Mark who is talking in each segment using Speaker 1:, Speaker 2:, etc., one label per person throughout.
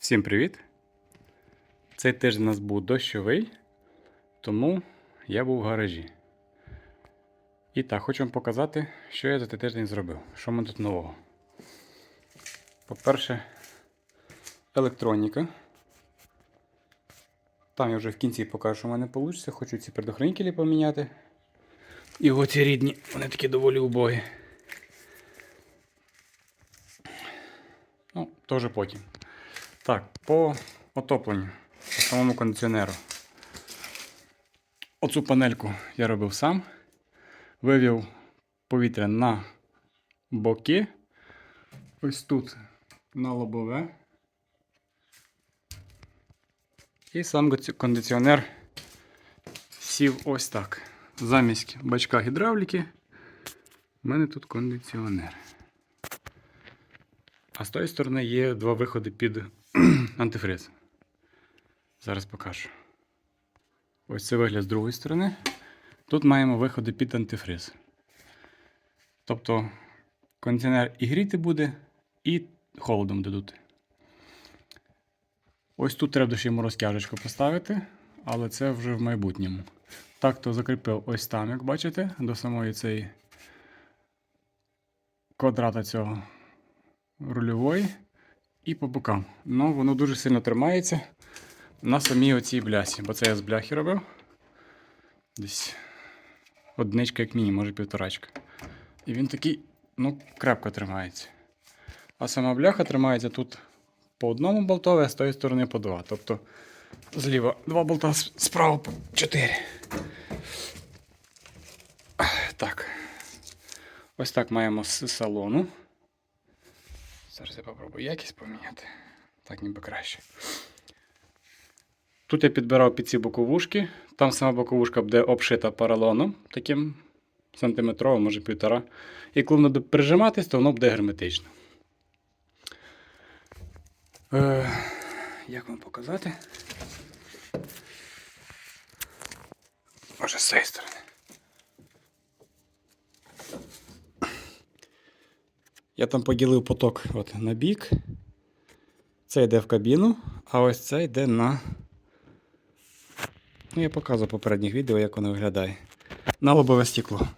Speaker 1: Всім привіт! Цей тиждень у нас був дощовий, тому я був в гаражі. І так, хочу вам показати, що я за цей тиждень зробив. Що в мене тут нового. По-перше, електроніка. Там я вже в кінці покажу, що в мене вийде. Хочу ці предохранителі поміняти. І оці рідні, вони такі доволі убогі. Ну, теж потім. Так, по отопленню, по самому кондиціонеру. Оцю панельку я робив сам. Вивів повітря на боки. Ось тут на лобове. І сам кондиціонер сів ось так. Замість бачка гідравліки в мене тут кондиціонер. А з тої сторони є два виходи під антифриз. Зараз покажу. Ось це вигляд з другої сторони. Тут маємо виходи під антифриз. Тобто кондиціонер і гріти буде, і холодом дадуть. Ось тут треба ще йому розтяжечку поставити, але це вже в майбутньому. Так то закріпив ось там, як бачите, до самої цієї квадрата цього рульової і по бокам. Ну, воно дуже сильно тримається на самій оцій блясі, бо це я з бляхи робив. Десь одничка, як мінімум, може півторачка. І він такий, ну, крепко тримається. А сама бляха тримається тут по одному болтові, а з тої сторони по два. Тобто зліва два болта, справа по чотири. Так. Ось так маємо з салону. Зараз я попробую якість поміняти. Так ніби краще. Тут я підбирав під ці боковушки. Там сама боковушка буде обшита поролоном, таким сантиметровим, може півтора. І коли воно буде прижиматись, то воно буде герметично. Е, як вам показати? Може з цієї сторони. Я там поділив поток от, на бік. Це йде в кабіну, а ось це йде на. Ну, я показував попередніх відео, як воно виглядає. На лобове стекло.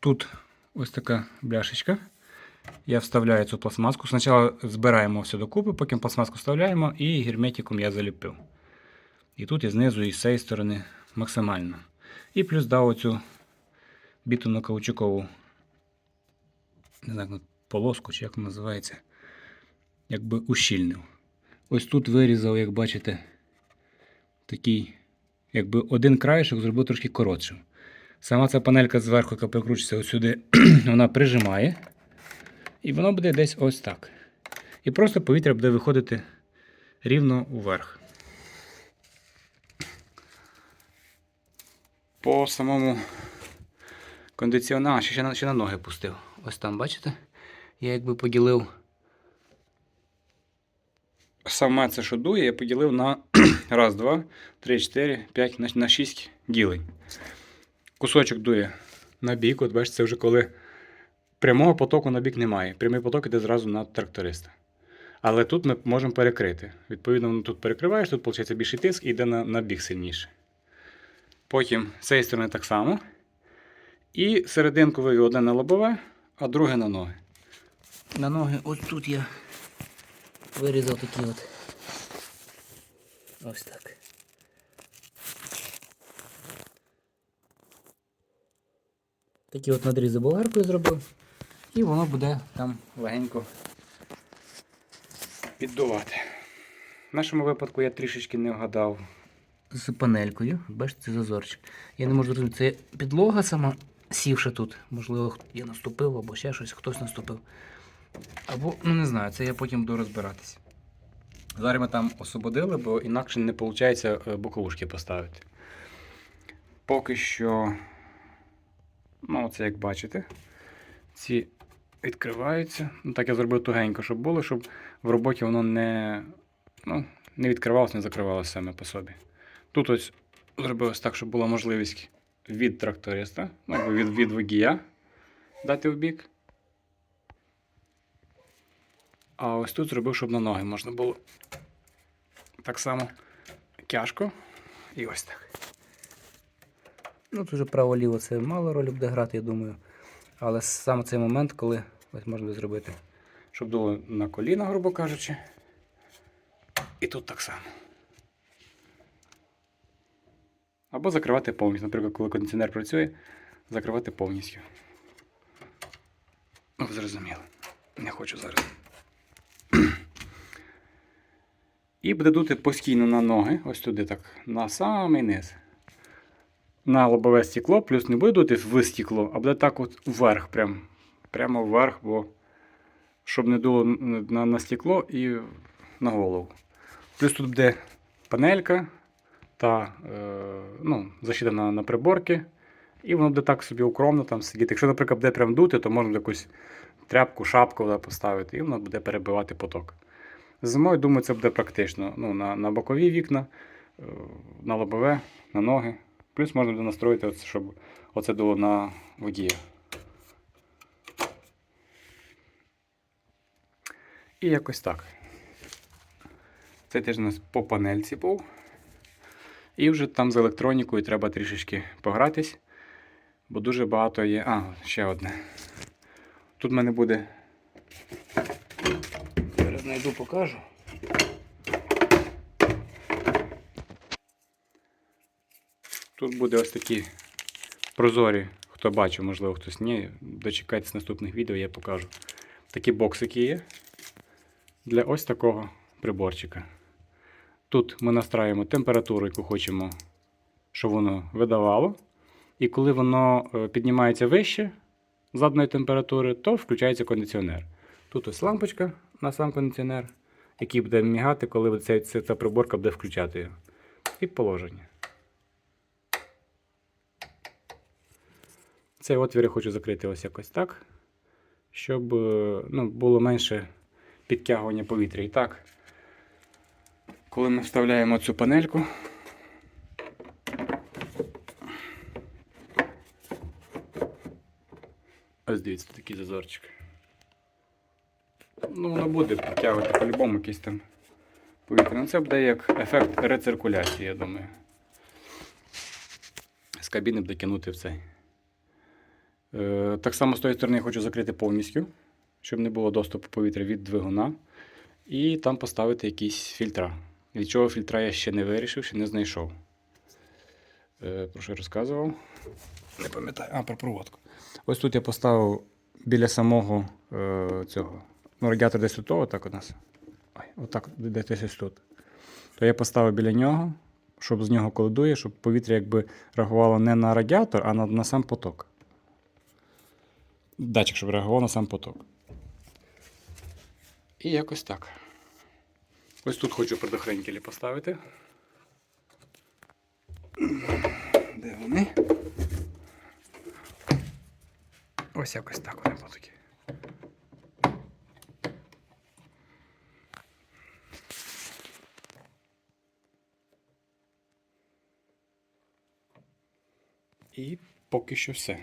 Speaker 1: Тут ось така бляшечка. Я вставляю цю пластмаску. Спочатку збираємо все докупи, потім пластмаску вставляємо і герметиком я заліпив. І тут і знизу, і з цієї сторони максимально. І плюс дав оцю бітумно-каучукову не знаю, полоску чи як вона називається, якби ущільнив. Ось тут вирізав, як бачите, такий, якби один краєшок зробив трошки коротшим. Сама ця панелька зверху, яка прикручується ось сюди, вона прижимає. І воно буде десь ось так. І просто повітря буде виходити рівно вверх. По самому кондиціонеру, ще, ще, на ноги пустив. Ось там, бачите? Я якби поділив. Саме це, що дує, я поділив на раз, два, три, чотири, п'ять, на, на шість ділень. Кусочок дує на бік, от бачите, це вже коли прямого потоку на бік немає. Прямий поток іде зразу на тракториста. Але тут ми можемо перекрити. Відповідно, тут перекриваєш, тут виходить більший тиск і йде на, на бік сильніше. Потім з цієї сторони так само. І серединку вивів одне на лобове, а друге на ноги.
Speaker 2: На ноги ось тут я вирізав такі от. Ось так. Такі от надрізи болгаркою зробив.
Speaker 1: І воно буде там легенько піддувати. В нашому випадку я трішечки не вгадав.
Speaker 2: З панелькою. Бачите, це зазорчик. Я не можу зрозуміти, це підлога сама сівша тут. Можливо, я наступив або ще щось, хтось наступив.
Speaker 1: Або, ну не знаю, це я потім буду розбиратися. Зараз ми там освободили, бо інакше не виходить боковушки поставити. Поки що, ну, це як бачите, ці відкриваються. Ну, так я зробив тугенько, щоб було, щоб в роботі воно не, ну, не відкривалося, не закривалося саме по собі. Тут ось зробив ось так, щоб була можливість від тракториста, ну, від, від водія дати в бік. А ось тут зробив, щоб на ноги можна було. Так само тяжко. І ось так.
Speaker 2: Ну, тут вже право-ліво це мало роль буде грати, я думаю. Але саме цей момент, коли ось можна зробити.
Speaker 1: Щоб було на коліна, грубо кажучи. І тут так само. Або закривати повністю. Наприклад, коли кондиціонер працює, закривати повністю. Ну, ви. Не хочу зараз. І буде дути постійно на ноги, ось туди так, на самий низ. На лобове стекло, плюс не буде дути в стекло, а буде так от вверх, прям, прямо вверх, бо щоб не дуло на, на стекло і на голову. Плюс тут буде панелька та е, ну, защита на, на приборки. І воно буде так собі укромно там сидіти. Якщо, наприклад, буде прям дути, то можна якусь тряпку, шапку туди поставити, і воно буде перебивати поток. Зимою, думаю, це буде практично. Ну, на, на бокові вікна, е, на лобове, на ноги. Плюс можна буде настроїти, оце, щоб оце дуло на водія. І якось так. Цей тиждень у нас по панельці був. І вже там з електронікою треба трішечки погратись, бо дуже багато є. А, ще одне. Тут в мене буде.
Speaker 2: Зараз знайду, покажу.
Speaker 1: Тут буде ось такі прозорі, хто бачив, можливо, хтось ні. Дочекайтесь наступних відео, я покажу. Такі боксики є для ось такого приборчика. Тут ми настраюємо температуру, яку хочемо, щоб воно видавало. І коли воно е, піднімається вище заданої температури, то включається кондиціонер. Тут ось лампочка на сам кондиціонер, який буде мігати, коли ця, ця, приборка буде включати його. І положення. Цей отвір я хочу закрити ось якось так, щоб е, ну, було менше підтягування повітря. І так, коли ми вставляємо цю панельку, ось дивіться, такий зазорчик. Ну, воно буде підтягувати по-любому якийсь там повітря. Ну, це буде як ефект рециркуляції, я думаю. З кабіни буде кинути в цей. Е, Так само з тої сторони я хочу закрити повністю, щоб не було доступу повітря від двигуна. І там поставити якісь фільтра. Від чого фільтра я ще не вирішив, ще не знайшов. Е, Про що я розказував? Не пам'ятаю. А, про проводку. Ось тут я поставив біля самого е, цього. Ну, радіатор десь тут, отак у нас. Ой, отак, десь тут. То я поставив біля нього, щоб з нього колодує, щоб повітря якби реагувало не на радіатор, а на, на сам поток. Датчик, щоб реагував на сам поток. І якось так. Ось тут хочу предохренкелі поставити. Де вони? Ось якось так вони будуть. І поки що все.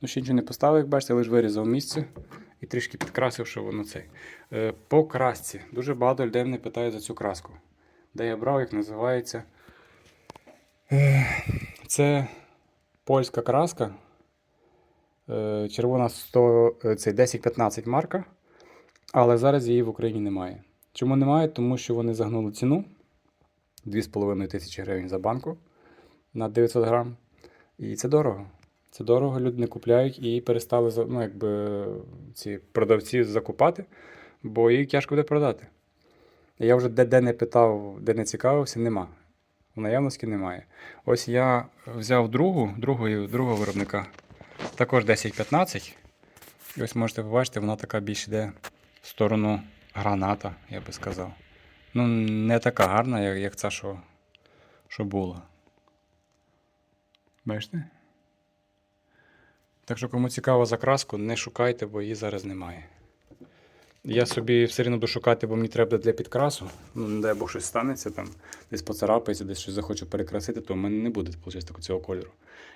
Speaker 1: Ну, ще нічого не поставив, як бачите, лише вирізав місце і трішки підкрасив, щоб воно цей. Е, по красці. Дуже багато людей мене питають за цю краску. Де я брав, як називається. Е, це польська краска. Е, червона 100, е, це 10-15 марка. Але зараз її в Україні немає. Чому немає? Тому що вони загнули ціну 2,5 тисячі гривень за банку на 900 грам. І це дорого. Це дорого, люди не купляють і перестали ну, якби, ці продавці закупати, бо її тяжко буде продати. Я вже де, де не питав, де не цікавився, нема. В наявності немає. Ось я взяв другу, другої, другого виробника, також 10-15. І ось можете побачити, вона така більш йде в сторону граната, я би сказав. Ну, не така гарна, як ця, що, що була. Бачите? Так що, кому цікаво закраску, не шукайте, бо її зараз немає. Я собі все одно буду шукати, бо мені треба для підкрасу. Ну, не дай Бог щось станеться, там, десь поцарапається, десь щось захочу перекрасити, то в мене не буде виходить, цього кольору.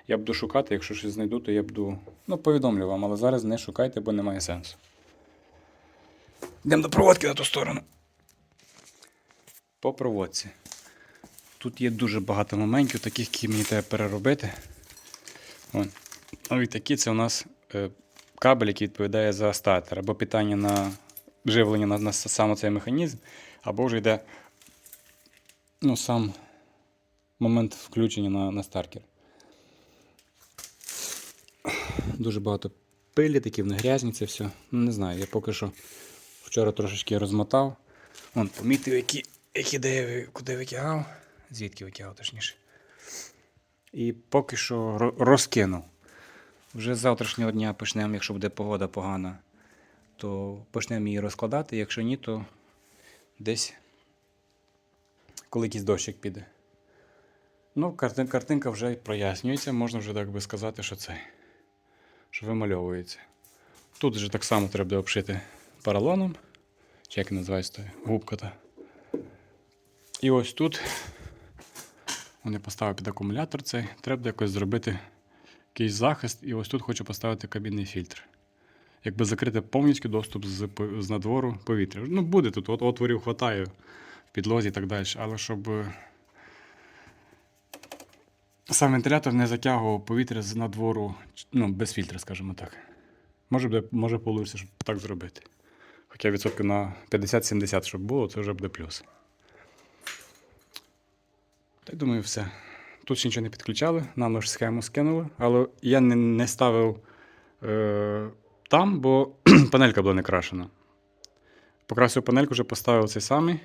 Speaker 1: Я буду шукати, якщо щось знайду, то я буду. Ну, повідомлю вам, але зараз не шукайте, бо немає сенсу. Йдемо до проводки на ту сторону. По проводці. Тут є дуже багато моментів, таких, які мені треба переробити. Вон. Ну і такі це у нас е, кабель, який відповідає за статер, або питання на живлення на, на сам цей механізм, або вже йде ну, сам момент включення на, на стартер. Дуже багато пилі, такі вони грязні, це все. Ну, не знаю, я поки що вчора трошечки розмотав. Вон, помітив, які, які де куди викигав. Звідки викигав, точніше. І поки що розкинув. Вже з завтрашнього дня почнемо, якщо буде погода погана, то почнемо її розкладати. Якщо ні, то десь коли якийсь дощик піде. Ну, картин, картинка вже прояснюється, можна вже так би сказати, що це. Що вимальовується. Тут вже так само треба обшити поролоном. Чи як називається губка та. І ось тут вони поставив під акумулятор цей. Треба якось зробити якийсь захист, і ось тут хочу поставити кабінний фільтр. Якби закрити повністю доступ з, з надвору повітря. Ну, буде тут, от, отворів хватає в підлозі і так далі, але щоб е, сам вентилятор не затягував повітря з надвору, ну, без фільтра, скажімо так. Може, буде, може вийде, щоб так зробити. Хоча відсотків на 50-70, щоб було, це вже буде плюс. Та й думаю, все. Тут нічого не підключали, нам лише схему скинули, але я не, не ставив е, там, бо панелька була не крашена. Покрасив панельку, вже поставив цей самий,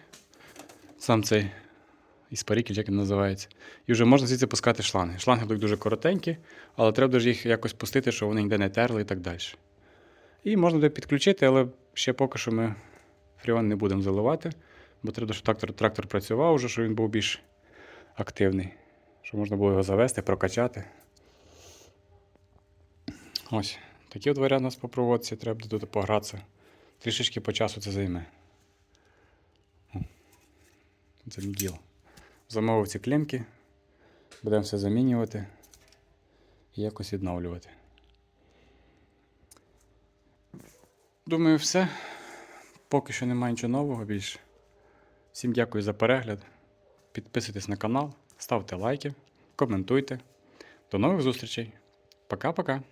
Speaker 1: сам цей із паріків, як він називається. І вже можна звідси пускати шланги. Шланги будуть дуже коротенькі, але треба дуже їх якось пустити, щоб вони ніде не терли і так далі. І можна буде підключити, але ще поки що ми фріон не будемо заливати, бо треба, щоб трактор, трактор працював вже, щоб він був більш активний, щоб можна було його завести, прокачати. Ось, такий от варіант у нас по проводці, треба буде погратися. Трішечки по часу це займе. Це не діло. Замовив ці клемки, будемо все замінювати і якось відновлювати. Думаю, все. Поки що немає нічого нового більше. Всім дякую за перегляд. Підписуйтесь на канал, ставте лайки, коментуйте. До нових зустрічей. Пока-пока.